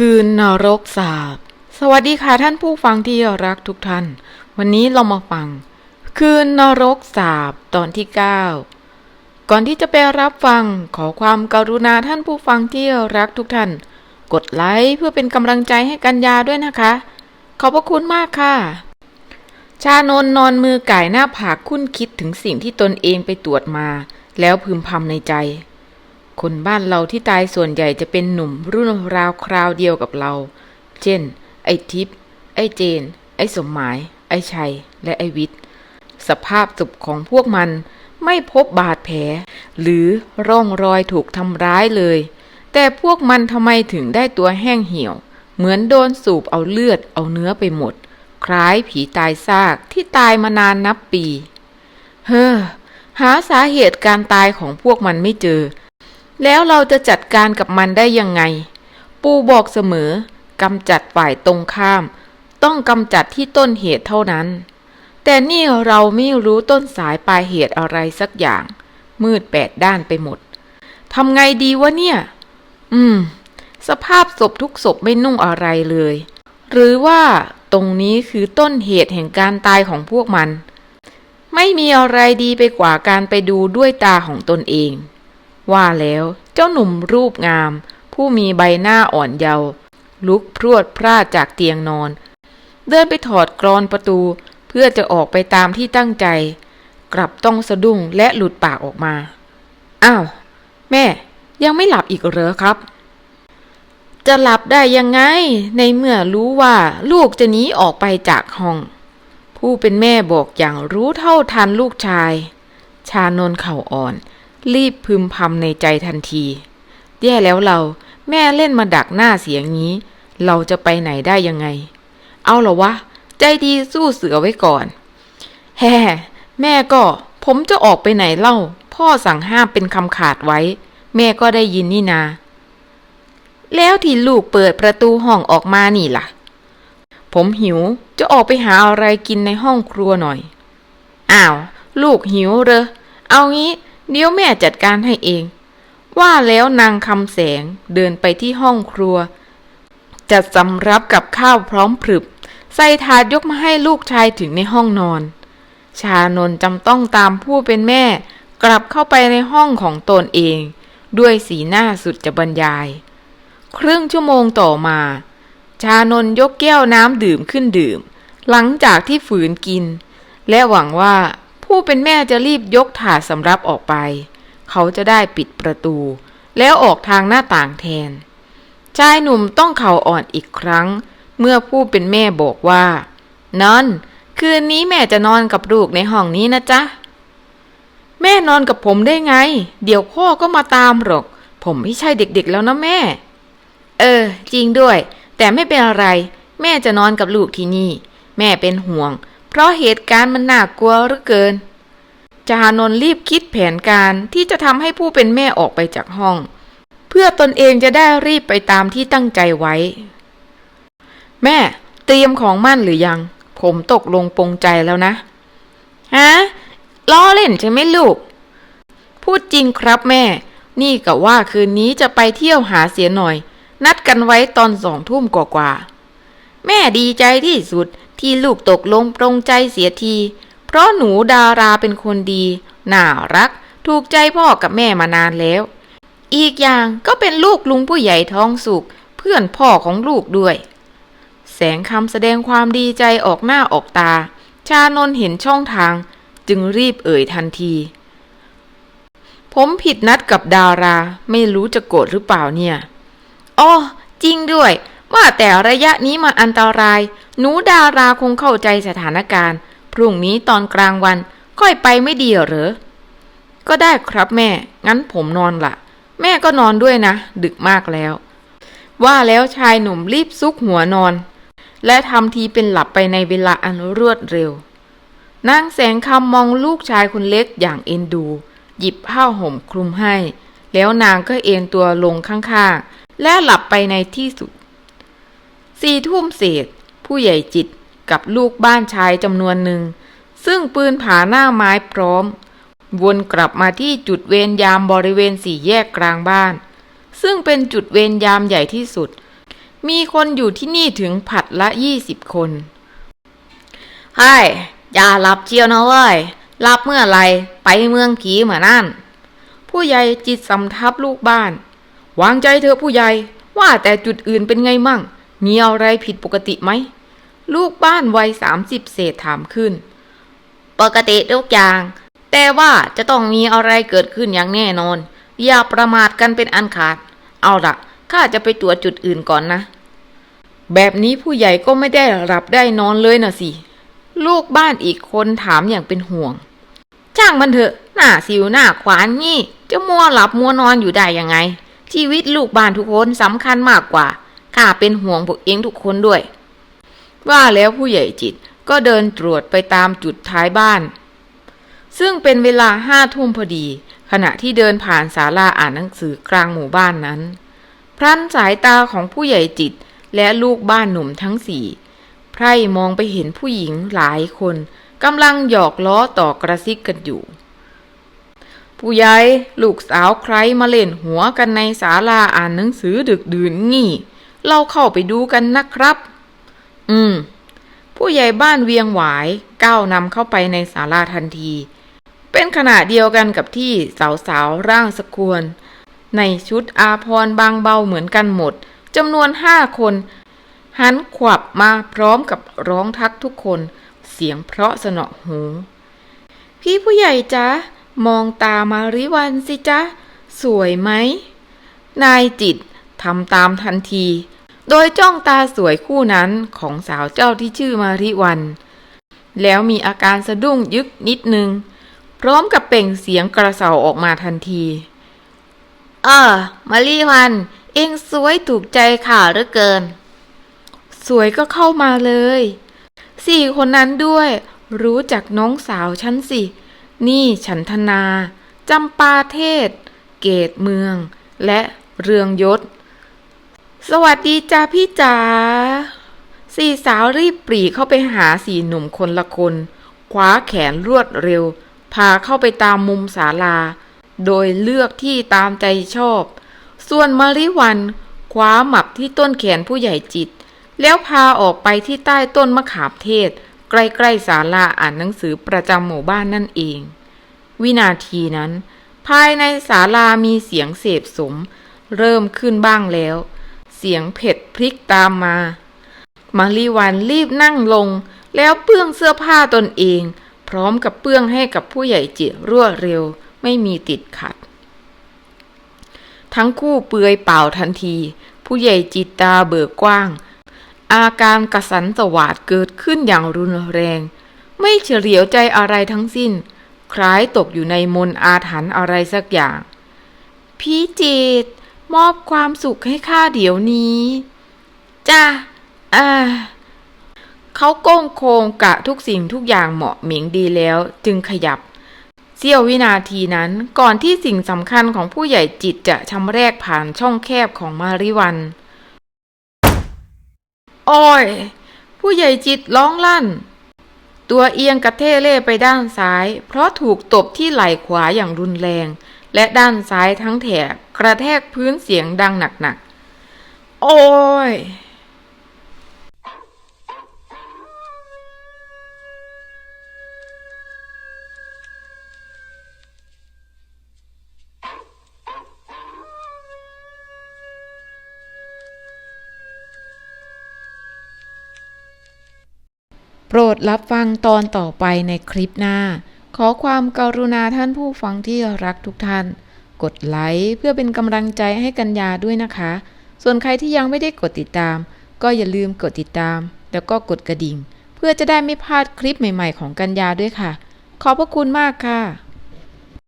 คืนนรกสาบ สวัสดีค่ะท่านผู้ฟังที่รักทุกท่าน วันนี้เรามาฟัง คืนนรกสาบตอนที่ 9 ก่อนที่จะไปรับฟังขอความกรุณาท่านผู้ฟังที่รักทุกท่าน กดไลค์เพื่อเป็นกำลังใจให้กัญญาด้วยนะคะ ขอบพระคุณมากค่ะ ชานนนอนมือไก่หน้าผากคุ้นคิดถึงสิ่งที่ตนเองไปตรวจมา แล้วพึมพำในใจ คนบ้านเราที่ตายส่วนใหญ่จะเป็นหนุ่มรุ่นราวคราวเดียวกับเรา เช่น ไอ้ทิพย์ไอ้เจน ไอ้สมหมาย ไอ้ชัย และไอ้วิทย์ สภาพศพของพวกมันไม่พบบาดแผล หรือร่องรอยถูกทำร้ายเลย แต่พวกมันทำไมถึงได้ตัวแห้งเหี่ยว เหมือนโดนสูบเอาเลือดเอาเนื้อไปหมด คล้ายผีตายซากที่ตายมานานนับปี เฮ้อหาสาเหตุการตายของพวกมันไม่เจอ แล้วเราจะจัดการกับมันได้ยังไง ปูบอกเสมอกำจัดฝ่ายตรงข้าม ต้องกำจัดที่ต้นเหตุเท่านั้น แต่นี่เราไม่รู้ต้นสายปลายเหตุอะไรสักอย่าง มืดแปดด้านไปหมดทำไงดีวะเนี่ย อืม สภาพศพทุกศพไม่นุ่งอะไรเลย หรือว่าตรงนี้คือต้นเหตุแห่งการตายของพวกมัน ไม่มีอะไรดีไปกว่าการไปดูด้วยตาของตนเอง ว่าแล้วเจ้าหนุ่มรูปงาม ผู้มีใบหน้าอ่อนเยาว์ลุกพรวดพลาดจากเตียงนอน เดินไปถอดกรอนประตู เพื่อจะออกไปตามที่ตั้งใจ กลับต้องสะดุ้งและหลุดปากออกมา อ้าว แม่ ยังไม่หลับอีกเหรอครับ จะหลับได้ยังไง ในเมื่อรู้ว่าลูกจะหนีออกไปจากห้อง ผู้เป็นแม่บอกอย่างรู้เท่าทันลูกชาย ชานนเข่าอ่อน รีบพึมพำในใจทันที แย่แล้วเราแม่เล่นมาดักหน้าเสียงนี้ เราจะไปไหนได้ยังไง เอาเหรอวะ ใจดีสู้เสือไว้ก่อน แฮ่แม่ก็ ผมจะออกไปไหนเล่า พ่อสั่งห้ามเป็นคำขาดไว้ แม่ก็ได้ยินนี่นา แล้วที่ลูกเปิดประตูห้องออกมานี่ล่ะ ผมหิวจะออกไปหาอะไรกินในห้องครัวหน่อย อ้าว ลูกหิวเหรอ เอางี้ เดี๋ยวแม่จัดการให้เอง ว่าแล้วนางคำแสงเดินไปที่ห้องครัว จัดสำรับกับข้าวพร้อมพรึบใส่ถาดยกมาให้ลูกชายถึงในห้องนอน ชานนจำต้องตามผู้เป็นแม่ กลับเข้าไปในห้องของตนเอง ด้วยสีหน้าสุดจะบรรยาย ครึ่งชั่วโมงต่อมา ชานนยกแก้วน้ำดื่มขึ้นดื่ม หลังจากที่ฝืนกิน และหวังว่า ผู้เป็นแม่จะรีบยกถาดสำรับออกไป เขาจะได้ปิดประตู แล้วออกทางหน้าต่างแทน ชายหนุ่มต้องเข่าอ่อนอีกครั้ง เมื่อผู้เป็นแม่บอกว่า นอน คืนนี้แม่จะนอนกับลูกในห้องนี้นะจ๊ะ แม่นอนกับผมได้ไง เดี๋ยวพ่อก็มาตามหรอก ผมไม่ใช่เด็กๆแล้วนะแม่ เออ จริงด้วย แต่ไม่เป็นอะไร แม่จะนอนกับลูกที่นี่ แม่เป็นห่วง เพราะเหตุการณ์มันน่ากลัวเหลือเกิน จานนรีบคิดแผนการที่จะทำให้ผู้เป็นแม่ออกไปจากห้อง เพื่อตนเองจะได้รีบไปตามที่ตั้งใจไว้ แม่เตรียมของมั่นหรือยัง ผมตกลงปรงใจแล้วนะฮะล้อเล่นใช่ไหมลูก พูดจริงครับแม่ นี่กับว่าคืนนี้จะไปเที่ยวหาเสียหน่อย นัดกันไว้ตอนสองทุ่มกว่าๆแม่ดีใจที่สุด ที่ลูกตกลงปรงใจเสียที เพราะหนูดาราเป็นคนดี น่ารัก ถูกใจพ่อกับแม่มานานแล้ว อีกอย่างก็เป็นลูกลุงผู้ใหญ่ท้องสุกเพื่อนพ่อของลูกด้วย แสงคำแสดงความดีใจออกหน้าออกตา ชานนเห็นช่องทาง จึงรีบเอ่ยทันที ผมผิดนัดกับดาราไม่รู้จะโกรธหรือเปล่าเนี่ยอ๋อจริงด้วยว่าแต่ระยะนี้มันอันตราย หนูดาราคงเข้าใจสถานการณ์ พรุ่งนี้ตอนกลางวันค่อยไปไม่ดีเหรอ ก็ได้ครับแม่ งั้นผมนอนละ แม่ก็นอนด้วยนะ ดึกมากแล้ว ว่าแล้วชายหนุ่มรีบซุกหัวนอน และทำทีเป็นหลับไปในเวลาอันรวดเร็วนางแสงคำมองลูกชายคนเล็กอย่างเอ็นดู หยิบผ้าห่มคลุมให้ แล้วนางก็เอนตัวลงข้างๆ และหลับไปในที่สุดสี่ทุ่มเศษ ผู้ใหญ่จิตกับลูกบ้านชายจำนวนหนึ่ง ซึ่งปืนผาหน้าไม้พร้อม วนกลับมาที่จุดเวรยามบริเวณสี่แยกกลางบ้าน ซึ่งเป็นจุดเวรยามใหญ่ที่สุด มีคนอยู่ที่นี่ถึงผัดละยี่สิบคนเฮ้ยอย่าหลับเชียวนะเว้ยหลับเมื่อไหรไปเมืองผีเหมือนนั่น ผู้ใหญ่จิตสำทับลูกบ้าน วางใจเถอะผู้ใหญ่ว่าแต่จุดอื่นเป็นไงมั่ง มีอะไรผิดปกติไหม ลูกบ้านวัยสามสิบเศษถามขึ้น ปกติทุกอย่าง แต่ว่าจะต้องมีอะไรเกิดขึ้นอย่างแน่นอน อย่าประมาทกันเป็นอันขาด เอาละข้าจะไปตรวจจุดอื่นก่อนนะ แบบนี้ผู้ใหญ่ก็ไม่ได้หลับได้นอนเลยนะสิ ลูกบ้านอีกคนถามอย่างเป็นห่วง ช่างมันเถอะ หน้าสิวหน้าขวานนี่ จะมัวหลับมัวนอนอยู่ได้ยังไง ชีวิตลูกบ้านทุกคนสำคัญมากกว่าข้าเป็นห่วงพวกเองทุกคนด้วย ว่าแล้วผู้ใหญ่จิตก็เดินตรวจไปตามจุดท้ายบ้าน ซึ่งเป็นเวลาห้าทุ่มพอดี ขณะที่เดินผ่านศาลาอ่านหนังสือกลางหมู่บ้านนั้นพลันสายตาของผู้ใหญ่จิตและลูกบ้านหนุ่มทั้งสี่ไพร่มองไปเห็นผู้หญิงหลายคนกำลังหยอกล้อต่อกระซิกกันอยู่ ผู้ใหญ่ลูกสาวใครมาเล่นหัวกันในศาลาอ่านหนังสือดึกดื่นงี้เราเข้าไปดูกันนะครับ อืม ผู้ใหญ่บ้านเวียงหวายก้าวนำเข้าไปในศาลาทันที เป็นขณะเดียวกันกับที่สาวๆร่างสกวน ในชุดอาพรบางเบาเหมือนกันหมดจำนวนห้าคน หันขวับมาพร้อมกับร้องทักทุกคน เสียงเพราะสนอหู พี่ผู้ใหญ่จ๊ะ มองตามาริวันสิจ๊ะ สวยไหม นายจิตทำตามทันที โดยจ้องตาสวยคู่นั้นของสาวเจ้าที่ชื่อมาริวัน แล้วมีอาการสะดุ้งยึกนิดนึง พร้อมกับเปล่งเสียงกระเสาออกมาทันที เออ มารีวัน เองสวยถูกใจข่าเหลือเกิน สวยก็เข้ามาเลย สี่คนนั้นด้วย รู้จักน้องสาวฉันสิ นี่ฉันธนาจำปาเทศ เกตเมือง และเรืองยศ สวัสดีจ้าพี่จ๋าสี่สาวรีบปรีเข้าไปหาสี่หนุ่มคนละคนคว้าแขนรวดเร็ว พาเข้าไปตามมุมศาลา โดยเลือกที่ตามใจชอบ ส่วนมาริวันคว้าหมับที่ต้นแขนผู้ใหญ่จิต แล้วพาออกไปที่ใต้ต้นมะขามเทศ ใกล้ๆศาลาอ่านหนังสือประจำหมู่บ้านนั่นเอง วินาทีนั้น ภายในศาลามีเสียงเสพสม เริ่มขึ้นบ้างแล้ว สียงเผ็ดพริกตามมา มาริวันรีบนั่งลง แล้วเปื้องเสื้อผ้าตนเอง พร้อมกับเปื้องให้กับผู้ใหญ่จิตรวดเร็ว ไม่มีติดขัด ทั้งคู่เปือยเปล่าทันที ผู้ใหญ่จิตตาเบิกกว้าง อาการกระสันสวาดเกิดขึ้นอย่างรุนแรง ไม่เฉลียวใจอะไรทั้งสิ้น คล้ายตกอยู่ในมนต์อาถรรพ์อะไรสักอย่าง พี่จิต มอบความสุขให้ข้าเดี๋ยวนี้จ้าอ่าเขาโก้งโคงกะทุกสิ่งทุกอย่างเหมาะเหมิงดีแล้วจึงขยับเสี้ยววินาทีนั้นก่อนที่สิ่งสำคัญของผู้ใหญ่จิตจะชำแรกผ่านช่องแคบของมาริวัน โอ้ย ผู้ใหญ่จิตร้องลั่น ตัวเอียงกระเทเล่ไปด้านซ้าย เพราะถูกตบที่ไหล่ขวาอย่างรุนแรง และด้านซ้ายทั้งแถบกระแทกพื้นเสียงดังหนักๆ โอ้ย โปรดรับฟังตอนต่อไปในคลิปหน้า ขอความกรุณาท่านผู้ฟังที่รักทุกท่าน กดไลค์เพื่อเป็นกำลังใจให้กัญญาด้วยนะคะ ส่วนใครที่ยังไม่ได้กดติดตาม ก็อย่าลืมกดติดตาม แล้วก็กดกระดิ่ง เพื่อจะได้ไม่พลาดคลิปใหม่ ๆ ของกัญญาด้วยค่ะ ขอบพระคุณมากค่ะ